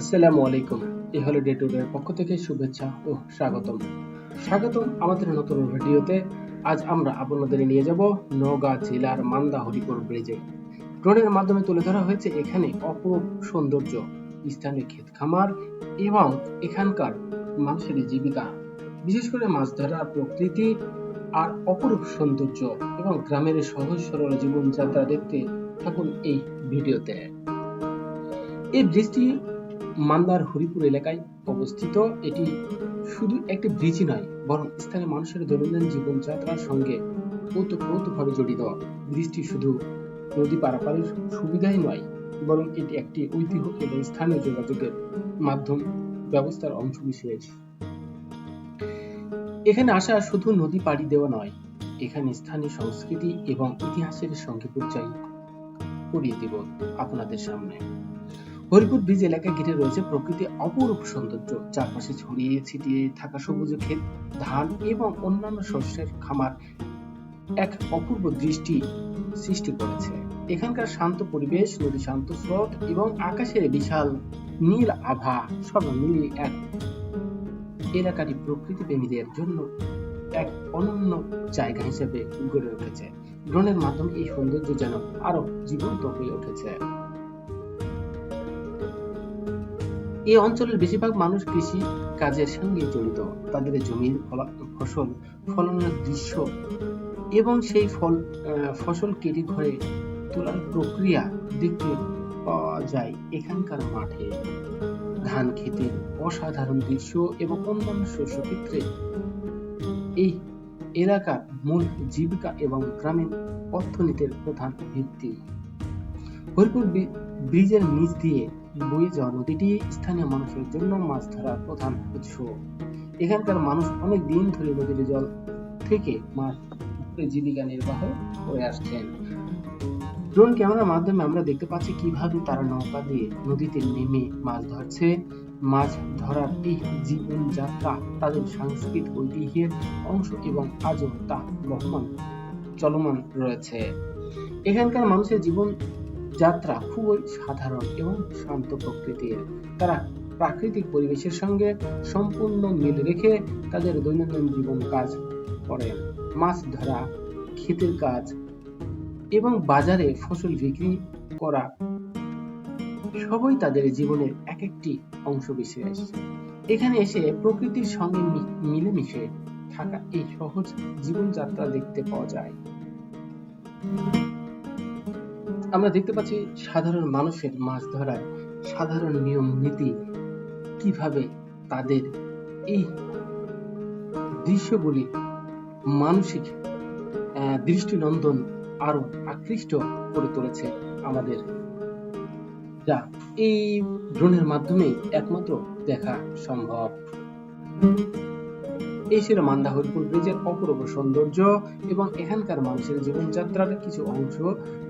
আসসালামু আলাইকুম এই হলো ডে টু এর পক্ষ থেকে শুভেচ্ছা ও স্বাগতম। স্বাগতম আমাদের নতুন ভিডিওতে। আজ আমরা আপনাদের নিয়ে যাব নওগাঁ জেলার মান্দা হরিপুর ব্রিজে। ড্রোনের মাধ্যমে তুলে ধরা হয়েছে এখানে অপরূপ সৌন্দর্য, স্থানীয় ক্ষেত খামার এবং এখানকার মানুষের জীবিকা। বিশেষ করে মাছ ধরার প্রকৃতি আর অপরূপ সৌন্দর্য এবং গ্রামের সহজ সরল জীবনযাত্রা দেখতে থাকুন এই ভিডিওতে। এই ব্রিজটি মান্দার হরিপুর এলাকায় অবস্থিত। এটি শুধু একটি ব্রিজই নয়, বরং স্থানীয় মানুষের দৈনন্দিন জীবনযাত্রার সঙ্গে ওতপ্রোতভাবে জড়িত। ব্রিজটি শুধু নদী পারাপারের সুবিধাই নয়, বরং এটি একটি ঐতিহ্য এবং স্থানীয় যোগাযোগের মাধ্যম ব্যবস্থার অংশ বিশেষ। এখানে আসা শুধু নদী পাড়ি দেওয়া নয়, এখানে স্থানীয় সংস্কৃতি এবং ইতিহাসের সঙ্গে পরিচয় করিয়ে দেব আপনাদের সামনে। হরিপুর ব্রিজ এলাকা ঘিরে রয়েছে প্রকৃতি অপরূপ সৌন্দর্য। চারপাশে ছড়িয়ে ছিটিয়ে থাকা সবুজ ক্ষেত ধান এবং অন্যান্য শস্যের খামার এক অপূর্ব দৃষ্টি সৃষ্টি করেছে। এখানকার শান্ত পরিবেশ নদী শান্ত স্রোত এবং আকাশের বিশাল নীল আভা সব মিলিয়ে এক এলাকাটি প্রকৃতি প্রেমীদের জন্য এক অনন্য জায়গা হিসেবে গড়ে উঠেছে। ড্রোনের মাধ্যমে এই সৌন্দর্য যেন আরও জীবন্ত হয়ে উঠেছে। এই অঞ্চলের বেশিরভাগ মানুষ কৃষি কাজের সঙ্গে জড়িত। তাদের জমির ফসল, ফলনের দৃশ্য এবং সেই ফল ফসল কেটে ঘরে তোলার প্রক্রিয়া দেখতে পাওয়া যায় এখানকার মাঠে। ধান ক্ষেতের অসাধারণ দৃশ্য এবং অন্যান্য শস্য ক্ষেত্রে এই এলাকার মূল জীবিকা এবং গ্রামীণ অর্থনীতির প্রধান ভিত্তি। হরিপুর ব্রিজের নিচ দিয়ে যাওয়া নদীটি স্থানীয় মানুষের জন্য মাছ ধরার প্রধান উৎস। এখানকার মানুষ অনেক দিন ধরে নদীর জল থেকে মাছ জীবিকা নির্বাহ করে আসছেন। ড্রোন ক্যামেরার মাধ্যমে আমরা দেখতে পাচ্ছি কীভাবে তারা নৌকা দিয়ে নদীতে নেমে মাছ ধরছে। মাছ ধরার এই জীবনযাত্রা তাদের সাংস্কৃতিক ঐতিহ্যের অংশ এবং আজও তা বহমান, চলমান রয়েছে। এখানকার মানুষের জীবন যাত্রা খুবই সাধারণ এবং শান্ত প্রকৃতির। তারা প্রাকৃতিক পরিবেশের সঙ্গে সম্পূর্ণ মিল রেখে তাদের দৈনন্দিন জীবন কাজ করেন। মাছ ধরা, ক্ষেতের কাজ এবং বাজারে ফসল বিক্রি করা সবই তাদের জীবনের এক একটি অংশ বিশেষ এখানে এসে প্রকৃতির সঙ্গে মিলেমিশে থাকা এই সহজ জীবনযাত্রা দেখতে পাওয়া যায়। আমরা দেখতে পাচ্ছি সাধারণ মানুষের মাছ ধরার সাধারণ নিয়ম, নীতি কীভাবে তাদের এই দৃশ্যগুলি মানসিক দৃষ্টিনন্দন আরও আকৃষ্ট করে তুলেছে আমাদের। যা এই ড্রোনের মাধ্যমে একমাত্র দেখা সম্ভব। এই ছিল মান্দা হরিপুর ব্রিজের অপূর্ব সৌন্দর্য এবং এখানকার মানুষের জীবনযাত্রার কিছু অংশ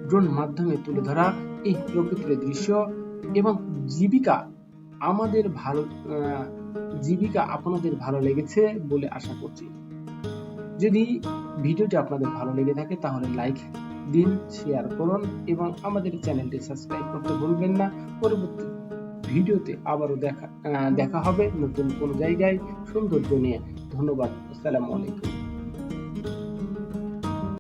ড্রোন মাধ্যমে তুলে ধরা এই প্রকৃতির দৃশ্য এবং জীবিকা আমাদের ভালো জীবিকা আপনাদের ভালো লেগেছে বলে আশা করছি। যদি ভিডিওটি আপনাদের ভালো লেগে থাকে তাহলে লাইক দিন শেয়ার করুন এবং আমাদের চ্যানেলটি সাবস্ক্রাইব করতে ভুলবেন না। পরবর্তী ভিডিওতে আবারও দেখা দেখা হবে নতুন কোন জায়গায়। সৌন্দর্য নিয়ে ধন্যবাদ। আসসালামু আলাইকুম।